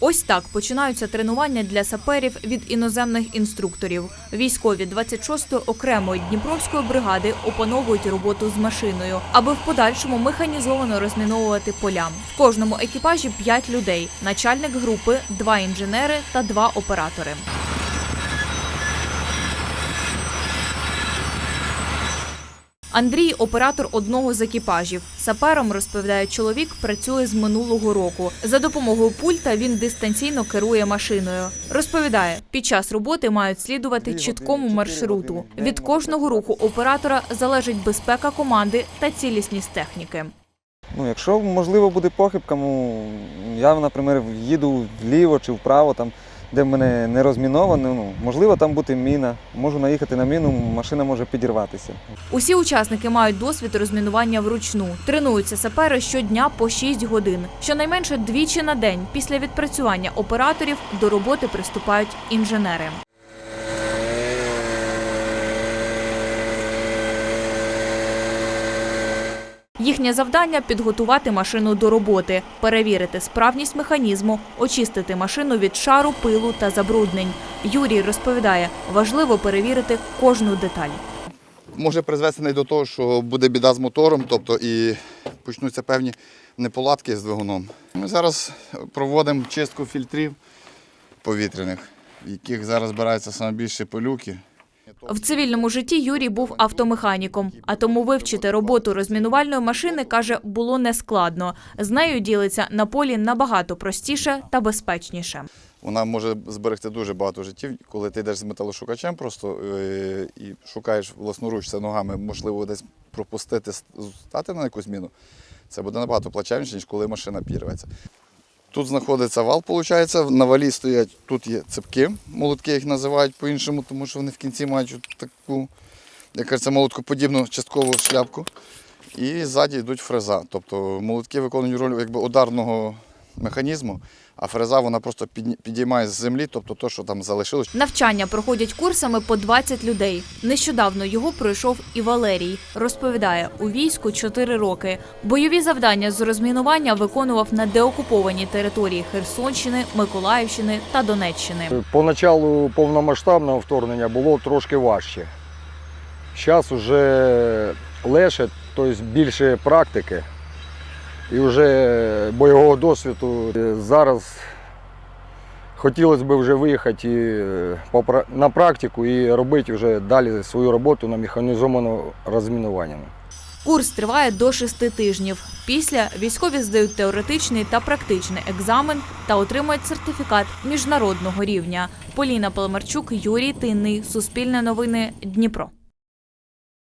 Ось так починаються тренування для саперів від іноземних інструкторів. Військові 26-ї окремої Дніпровської бригади опановують роботу з машиною, аби в подальшому механізовано розміновувати поля. В кожному екіпажі 5 людей: начальник групи, два інженери та два оператори. Андрій оператор одного з екіпажів. Сапером розповідає чоловік, працює з минулого року. За допомогою пульта він дистанційно керує машиною. Розповідає, під час роботи мають слідувати чіткому маршруту. Від кожного руху оператора залежить безпека команди та цілісність техніки. Ну, якщо можливо буде похибка, ну, я, наприклад, їду вліво чи вправо, там, де в мене не розміновано, ну, можливо, там бути міна. Можу наїхати на міну, машина може підірватися. Усі учасники мають досвід розмінування вручну. Тренуються сапери щодня по 6 годин. Щонайменше двічі на день після відпрацювання операторів до роботи приступають інженери. Їхнє завдання підготувати машину до роботи, перевірити справність механізму, очистити машину від шару, пилу та забруднень. Юрій розповідає, важливо перевірити кожну деталь. може призвести не до того, що буде біда з мотором, тобто і почнуться певні неполадки з двигуном. Ми зараз проводимо чистку фільтрів повітряних, в яких зараз збираються найбільші полюки. В цивільному житті Юрій був автомеханіком, а тому вивчити роботу розмінувальної машини каже було нескладно. З нею ділиться на полі набагато простіше та безпечніше. Вона може зберегти дуже багато життів, коли ти йдеш з металошукачем просто е, і шукаєш власноруч це ногами, можливо, десь пропустити, стати на якусь міну. Це буде набагато плачевніше, ніж коли машина пірветься. Тут знаходиться вал, виходить, на валі стоять, тут є цепки, молотки їх називають по-іншому, тому що вони в кінці мають таку, як кажеться, молоткоподібну часткову шляпку. І ззаді йдуть фреза. Тобто молотки виконують роль якби ударного механізму, а фреза вона просто підіймає з землі, тобто те, що там залишилось. Навчання проходять курсами по 20 людей. Нещодавно його пройшов і Валерій. Розповідає, у війську 4 роки. Бойові завдання з розмінування виконував на деокупованій території Херсонщини, Миколаївщини та Донеччини. Поначалу повномасштабного вторгнення було трошки важче. Зараз вже легше, тобто більше практики і вже бойового досвіду. Зараз хотілося б вже виїхати і е, на практику і робити вже далі свою роботу на механізованому розмінуванні. Курс триває до шести тижнів. Після військові здають теоретичний та практичний екзамен та отримують сертифікат міжнародного рівня. Поліна Паламарчук, Юрій Тинний, Суспільне новини, Дніпро.